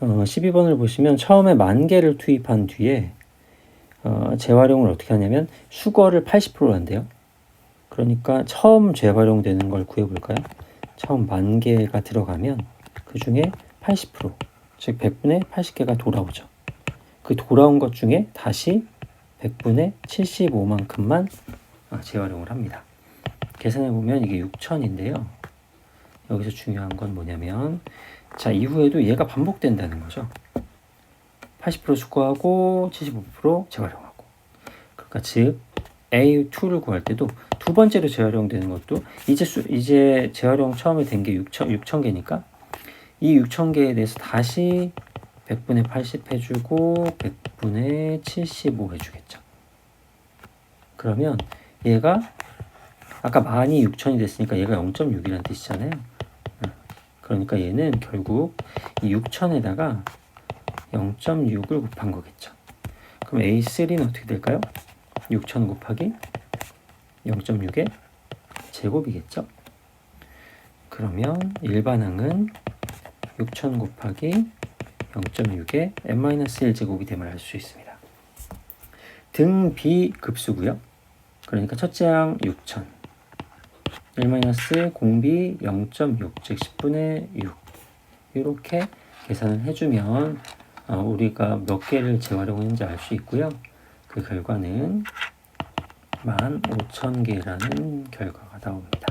어, 12번을 보시면 처음에 만 개를 투입한 뒤에 어, 재활용을 어떻게 하냐면 수거를 80% 한대요. 그러니까 처음 재활용되는 걸 구해볼까요? 처음 만 개가 들어가면 그 중에 80%, 즉 100분의 80개가 돌아오죠. 그 돌아온 것 중에 다시 100분의 75만큼만 아, 재활용을 합니다. 계산해 보면 이게 6천인데요. 여기서 중요한 건 뭐냐면 자 이후에도 얘가 반복된다는 거죠. 80% 수거하고 75% 재활용하고. 그러니까 즉 A2를 구할 때도 두 번째로 재활용되는 것도 이제 수, 이제 재활용 처음에 된 게 6천 6천 개니까 이 6천 개에 대해서 다시 100분의 80 해주고 100분의 75 해주겠죠. 그러면 얘가 아까 만이 6천이 됐으니까 얘가 0.6이라는 뜻이잖아요. 응. 그러니까 얘는 결국 이 6천에다가 0.6을 곱한 거겠죠. 그럼 A3는 어떻게 될까요? 6천 곱하기 0.6의 제곱이겠죠. 그러면 일반항은 6천 곱하기 0.6의 n-1 제곱이 됨을 알 수 있습니다. 등 비급수고요. 그러니까 첫째 항 6천 1 공비 0.6, 즉 10분의 6 이렇게 계산을 해주면 어, 우리가 몇 개를 재활용했는지 알 수 있고요. 그 결과는 15,000개라는 결과가 나옵니다.